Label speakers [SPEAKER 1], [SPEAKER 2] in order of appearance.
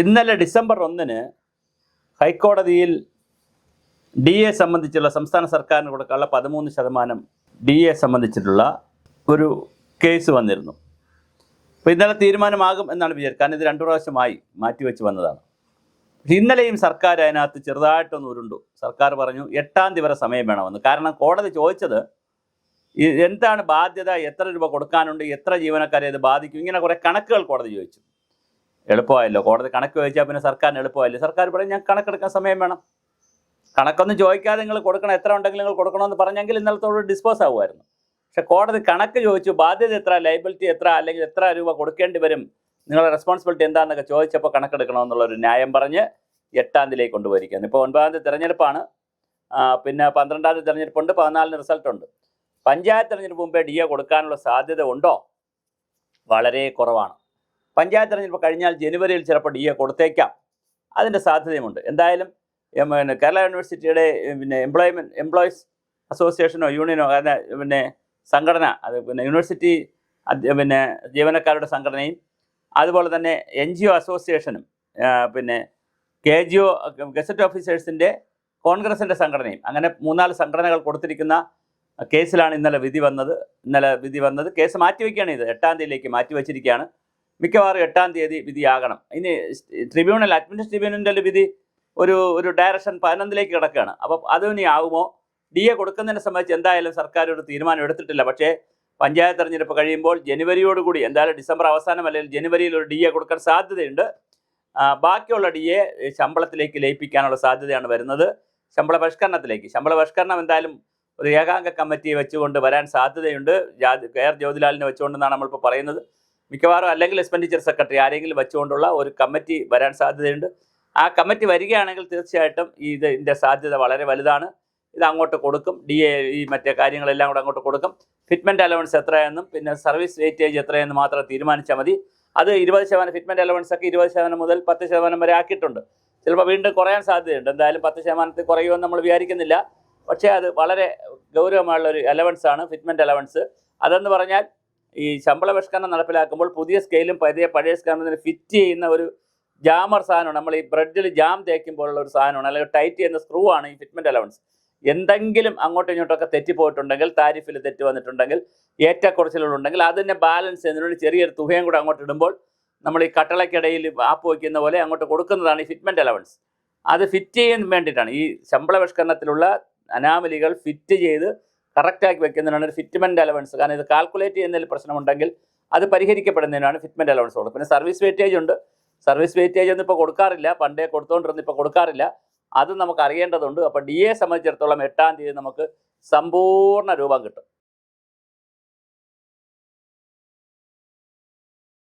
[SPEAKER 1] ഇന്നലെ ഡിസംബർ ഒന്നിന് ഹൈക്കോടതിയിൽ ഡി എ സംബന്ധിച്ചുള്ള സംസ്ഥാന സർക്കാരിന് കൊടുക്കാനുള്ള പതിമൂന്ന് ശതമാനം ഡി എ സംബന്ധിച്ചിട്ടുള്ള ഒരു കേസ് വന്നിരുന്നു. അപ്പോൾ ഇന്നലെ തീരുമാനമാകും എന്നാണ് വിചാരിച്ചത് കാരണം ഇത് രണ്ടു പ്രാവശ്യമായി മാറ്റിവെച്ച് വന്നതാണ്. ഇന്നലെയും സർക്കാർ അതിനകത്ത് ചെറുതായിട്ടൊന്ന് ഉരുണ്ടു. സർക്കാർ പറഞ്ഞു എട്ടാം തീയതി വരെ സമയം വേണമെന്ന്. കാരണം കോടതി ചോദിച്ചത് എന്താണ് ബാധ്യത എത്ര രൂപ കൊടുക്കാനുണ്ട് എത്ര ജീവനക്കാരെ ഇത് ബാധിക്കും ഇങ്ങനെ കുറേ കണക്കുകൾ കോടതി ചോദിച്ചു. എളുപ്പമായല്ലോ. കോടതി കണക്ക് ചോദിച്ചാൽ പിന്നെ സർക്കാരിന് എളുപ്പമായില്ലേ. സർക്കാർ പറയും ഞാൻ കണക്കെടുക്കാൻ സമയം വേണം. കണക്കൊന്നും ചോദിക്കാതെ നിങ്ങൾ കൊടുക്കണം. എത്ര ഉണ്ടെങ്കിലും നിങ്ങൾ കൊടുക്കണമെന്ന് പറഞ്ഞെങ്കിൽ ഇന്നലത്തോട് ഡിസ്പോസ് ആവുമായിരുന്നു. പക്ഷെ കോടതി കണക്ക് ചോദിച്ചു ബാധ്യത എത്ര ലൈബിലിറ്റി എത്ര അല്ലെങ്കിൽ എത്ര രൂപ കൊടുക്കേണ്ടി വരും? നിങ്ങളുടെ റെസ്പോൺസിബിലിറ്റി എന്താണെന്നൊക്കെ ചോദിച്ചപ്പോൾ കണക്കെടുക്കണമെന്നുള്ള ഒരു ന്യായം പറഞ്ഞ് എട്ടാം തീയതിയിലേക്ക് കൊണ്ടുപോയിരിക്കുന്നു ഇപ്പോൾ ഒൻപതാം തീയതി തിരഞ്ഞെടുപ്പാണ്. പിന്നെ പന്ത്രണ്ടാം തീയതി തിരഞ്ഞെടുപ്പുണ്ട് പതിനാലിന് റിസൾട്ടുണ്ട് പഞ്ചായത്ത് തിരഞ്ഞെടുപ്പ് മുമ്പേ ഡി എ കൊടുക്കാനുള്ള സാധ്യത ഉണ്ടോ? വളരെ കുറവാണ്. പഞ്ചായത്ത് തെരഞ്ഞെടുപ്പ് കഴിഞ്ഞാൽ ജനുവരിയിൽ ചിലപ്പോൾ ഡി എ കൊടുത്തേക്കാം. അതിന്റെ സാധ്യതയുമുണ്ട്. എന്തായാലും പിന്നെ കേരള യൂണിവേഴ്സിറ്റിയുടെ പിന്നെ എംപ്ലോയ്മെന്റ് എംപ്ലോയീസ് അസോസിയേഷനോ യൂണിയനോ പിന്നെ സംഘടന അത് പിന്നെ യൂണിവേഴ്സിറ്റി പിന്നെ ജീവനക്കാരുടെ സംഘടനയും അതുപോലെ തന്നെ എൻ ജി ഒ അസോസിയേഷനും പിന്നെ കെ ജി ഒ ഗസറ്റ് ഓഫീസേഴ്സിന്റെ കോൺഗ്രസിന്റെ സംഘടനയും അങ്ങനെ മൂന്നാൽ സംഘടനകൾ കൊടുത്തിരിക്കുന്ന കേസിലാണ് ഇന്നലെ വിധി വന്നത്. ഇന്നലെ വിധി വന്നത്. കേസ് മാറ്റിവെക്കുകയാണ് ഇത്. എട്ടാം തീയതിയിലേക്ക് മാറ്റിവെച്ചിരിക്കുകയാണ്. മിക്കവാറും എട്ടാം തീയതി വിധിയാകണം. ഇനി ട്രിബ്യൂണൽ അഡ്മിനിസ്ട്രേറ്റീവ് ട്രിബ്യൂണലിന്റെ വിധി ഒരു ഒരു ഡയറക്ഷൻ പതിനൊന്നിലേക്ക് കിടക്കുകയാണ്. അപ്പോൾ അതിനി ആകുമോ? ഡി എ കൊടുക്കുന്നതിനെ സംബന്ധിച്ച് എന്തായാലും സർക്കാർ ഒരു തീരുമാനം എടുത്തിട്ടില്ല. പക്ഷേ പഞ്ചായത്ത് തെരഞ്ഞെടുപ്പ് കഴിയുമ്പോൾ ജനുവരിയോടുകൂടി എന്തായാലും ഡിസംബർ അവസാനം അല്ലെങ്കിൽ ജനുവരിയിൽ ഒരു ഡി എ കൊടുക്കാൻ സാധ്യതയുണ്ട്. ബാക്കിയുള്ള ഡി എ ശമ്പളത്തിലേക്ക് ലയിപ്പിക്കാനുള്ള സാധ്യതയാണ് വരുന്നത്. ശമ്പള പരിഷ്കരണത്തിലേക്ക്. ശമ്പള പരിഷ്കരണം എന്തായാലും ഒരു ഏകാംഗ കമ്മിറ്റി വെച്ചുകൊണ്ട് വരാൻ സാധ്യതയുണ്ട്. ജാതി കെ ആർ ജ്യോതിലാലിനെ വെച്ചുകൊണ്ടെന്നാണ് നമ്മളിപ്പോൾ പറയുന്നത്. മിക്കവാറും അല്ലെങ്കിൽ എക്സ്പെൻഡിച്ചർ സെക്രട്ടറി ആരെങ്കിലും വെച്ചുകൊണ്ടുള്ള ഒരു കമ്മിറ്റി വരാൻ സാധ്യതയുണ്ട്. ആ കമ്മിറ്റി വരികയാണെങ്കിൽ തീർച്ചയായിട്ടും ഈ ഇതിന്റെ സാധ്യത വളരെ വലുതാണ്. ഇത് അങ്ങോട്ട് കൊടുക്കും. ഡി എ ഈ മറ്റേ കാര്യങ്ങളെല്ലാം കൂടെ അങ്ങോട്ട് കൊടുക്കും. ഫിറ്റ്മെന്റ് അലവൻസ് എത്രയെന്നും പിന്നെ സർവീസ് വെയിറ്റേജ് എത്രയെന്ന് മാത്രം തീരുമാനിച്ചാൽ മതി. അത് ഇരുപത് ശതമാനം ഫിറ്റ്മെന്റ് അലവൻസ് ഒക്കെ ഇരുപത് ശതമാനം മുതൽ പത്ത് ശതമാനം വരെ ആക്കിയിട്ടുണ്ട്. ചിലപ്പോൾ വീണ്ടും കുറയാൻ സാധ്യതയുണ്ട്. എന്തായാലും പത്ത് ശതമാനത്തിൽ കുറയുമെന്ന് നമ്മൾ വിചാരിക്കുന്നില്ല. പക്ഷേ അത് വളരെ ഗൗരവമായുള്ള ഒരു അലവൻസ് ആണ് ഫിറ്റ്മെന്റ് അലവൻസ് അതെന്ന് പറഞ്ഞാൽ ഈ ശമ്പള പരിഷ്കരണം നടപ്പിലാക്കുമ്പോൾ പുതിയ സ്കെയിലും പഴയ പഴയ സ്കെയിലും ഫിറ്റ് ചെയ്യുന്ന ഒരു ജാമർ സാധനമാണ്. നമ്മൾ ഈ ബ്രെഡിൽ ജാം തേക്കുമ്പോഴുള്ള ഒരു സാധനമാണ്. അല്ലെങ്കിൽ ടൈറ്റ് ചെയ്യുന്ന സ്ക്രൂ ആണ് ഈ ഫിറ്റ്മെന്റ് അലവൻസ് എന്തെങ്കിലും അങ്ങോട്ടും ഇങ്ങോട്ടൊക്കെ തെറ്റിപ്പോയിട്ടുണ്ടെങ്കിൽ താരിഫിൽ തെറ്റ് വന്നിട്ടുണ്ടെങ്കിൽ ഏറ്റക്കുറച്ചിലുണ്ടെങ്കിൽ അതിനെ ബാലൻസ് ചെയ്യുന്നതിനോട് ചെറിയൊരു തുകയും കൂടെ അങ്ങോട്ട് ഇടുമ്പോൾ നമ്മൾ ഈ കട്ടളയ്ക്കിടയിൽ ആപ്പ് വയ്ക്കുന്ന പോലെ അങ്ങോട്ട് കൊടുക്കുന്നതാണ് ഈ ഫിറ്റ്മെന്റ് അലവൻസ് അത് ഫിറ്റ് ചെയ്യാൻ വേണ്ടിയിട്ടാണ്. ഈ ശമ്പള പരിഷ്കരണത്തിലുള്ള അനാമലികൾ ഫിറ്റ് ചെയ്ത് കറക്റ്റാക്കി വെക്കുന്നതിനാണ് ഒരു ഫിറ്റ്മെന്റ് അലവൻസ് കാരണം ഇത് കാൽക്കുലേറ്റ് ചെയ്യുന്നതിൽ പ്രശ്നമുണ്ടെങ്കിൽ അത് പരിഹരിക്കപ്പെടുന്നതിനാണ് ഫിറ്റ്മെന്റ് അലവൻസ് കൊടുക്കുന്നത് പിന്നെ സർവീസ് വെയിറ്റേജ് ഉണ്ട്. സർവീസ് വെയിറ്റേജ് ഒന്നും ഇപ്പോൾ കൊടുക്കാറില്ല. പണ്ടേ കൊടുത്തുകൊണ്ടിരുന്ന ഇപ്പോൾ കൊടുക്കാറില്ല. അത് നമുക്ക് അറിയേണ്ടതുണ്ട്. അപ്പോൾ ഡി എ സംബന്ധിച്ചിടത്തോളം എട്ടാം തീയതി നമുക്ക് സമ്പൂർണ രൂപം കിട്ടും.